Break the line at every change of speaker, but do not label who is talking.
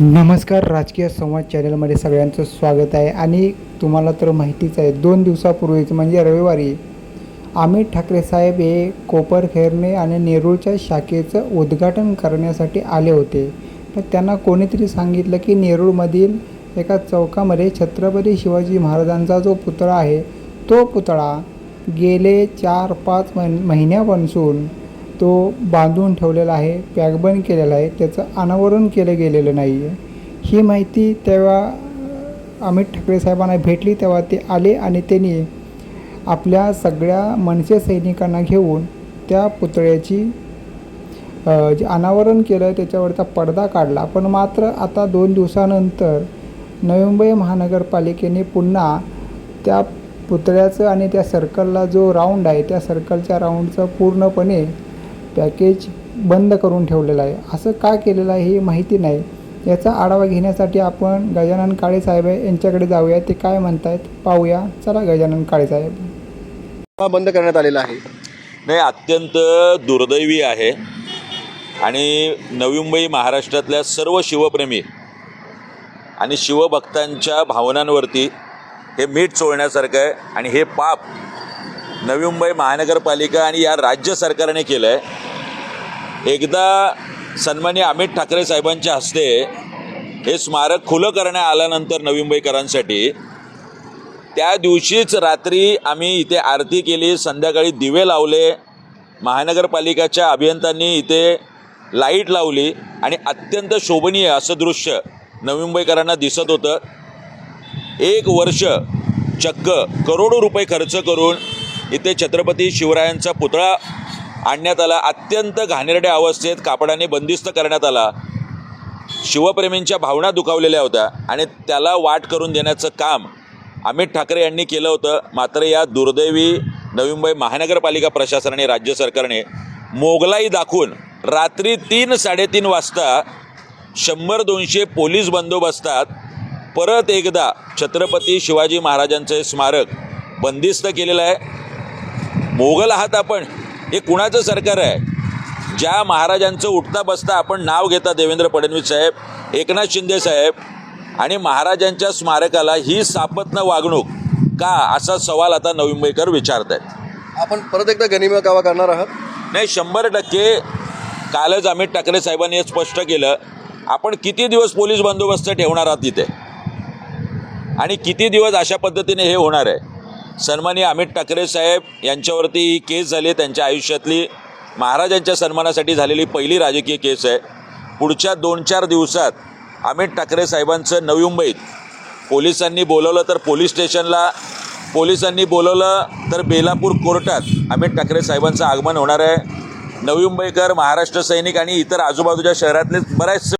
नमस्कार राजकीय संवाद चॅनलमध्ये सगळ्यांचं स्वागत आहे. आणि तुम्हाला तर माहितीच आहे दोन दिवसापूर्वीच म्हणजे रविवारी अमित ठाकरे साहेब हे कोपरखैरणे आणि नेरूळच्या शाखेचं उद्घाटन करण्यासाठी आले होते. तर त्यांना कोणीतरी सांगितलं की नेरूळमधील एका चौकामध्ये छत्रपती शिवाजी महाराजांचा जो पुतळा आहे तो पुतळा गेले चार पाच महिन महिन्यापासून तो बांधून ठेवलेला आहे पॅकबंद केलेला आहे त्याचं अनावरण केलं गेलेलं नाही आहे ही माहिती तेव्हा अमित ठाकरे साहेबांना भेटली तेव्हा ते आले आणि त्यांनी आपल्या सगळ्या मनसे सैनिकांना घेऊन त्या पुतळ्याची जे अनावरण केलं त्याच्यावरचा पडदा काढला. पण मात्र आता दोन दिवसानंतर नवी मुंबई महानगरपालिकेने पुन्हा त्या पुतळ्याचं आणि त्या सर्कलला जो राऊंड आहे त्या सर्कलच्या राऊंडचं पूर्णपणे पॅकेज बंद करून ठेवलेलं आहे. असं का केलेलं आहे ही माहिती नाही. याचा आढावा घेण्यासाठी आपण गजानन काळे साहेब यांच्याकडे जाऊया. ते काय म्हणतायत पाहूया. चला गजानन काळे साहेब.
बंद करण्यात आलेला आहे.
नाही अत्यंत दुर्दैवी आहे. आणि नवी मुंबई महाराष्ट्रातल्या सर्व शिवप्रेमी आणि शिवभक्तांच्या भावनांवरती हे मीठ चोळण्यासारखं आहे. आणि हे पाप नवी मुंबई महानगरपालिका आणि या राज्य सरकारने केलं आहे एकदा सन्मान्य अमित ठाकरे साहेबांच्या हस्ते हे स्मारक खुलं करण्यात आल्यानंतर नवी मुंबईकरांसाठी त्या दिवशीच रात्री आम्ही इथे आरती केली संध्याकाळी दिवे लावले महानगरपालिकाच्या अभियंत्यांनी इथे लाइट लावली आणि अत्यंत शोभनीय असं दृश्य नवी मुंबईकरांना दिसत होतं. एक वर्ष चक्क करोडो रुपये खर्च करून इथे छत्रपती शिवरायांचा पुतळा आणण्यात आला. अत्यंत घाणेरड्या अवस्थेत कापडाने बंदिस्त करण्यात आला. शिवप्रेमींच्या भावना दुखावलेल्या होत्या आणि त्याला वाट करून देण्याचं काम अमित ठाकरे यांनी केलं होतं. मात्र या दुर्दैवी नवी मुंबई महानगरपालिका प्रशासनाने राज्य सरकारने मोगलाई दाखवून रात्री तीन साडेतीन वाजता शंभर दोनशे पोलीस बंदोबस्तात परत एकदा छत्रपती शिवाजी महाराजांचे स्मारक बंदिस्त केलेलं आहे. मोगल आहात आपण. हे कुणाचं सरकार आहे? ज्या महाराजांचं उठता बसता आपण नाव घेता देवेंद्र फडणवीस साहेब एकनाथ शिंदे साहेब आणि महाराजांच्या स्मारकाला ही सापत्न वागणूक का असा सवाल आता नवी मुंबईकर विचारत आहेत.
आपण परत एकदा गनिमा कावा करणार आहात?
नाही शंभर टक्के कालच अमित ठाकरे साहेबांनी हे स्पष्ट केलं. आपण किती दिवस पोलीस बंदोबस्त ठेवणार आहात तिथे? आणि किती दिवस अशा पद्धतीने हे होणार आहे? सन्माननीय अमित ठाकरे साहेब यांच्यावरती ही केस झाली त्यांच्या आयुष्यातली महाराजांच्या सन्मानासाठी झालेली पहिली राजकीय केस आहे. पुढच्या दोन चार दिवसात अमित ठाकरे साहेबांचं नवी मुंबईत पोलिसांनी बोलवलं तर पोलीस स्टेशनला पोलिसांनी बोलवलं तर बेलापूर कोर्टात अमित ठाकरे साहेबांचं आगमन होणार आहे. नवी मुंबईकर महाराष्ट्र सैनिक आणि इतर आजूबाजूच्या शहरातले बऱ्याच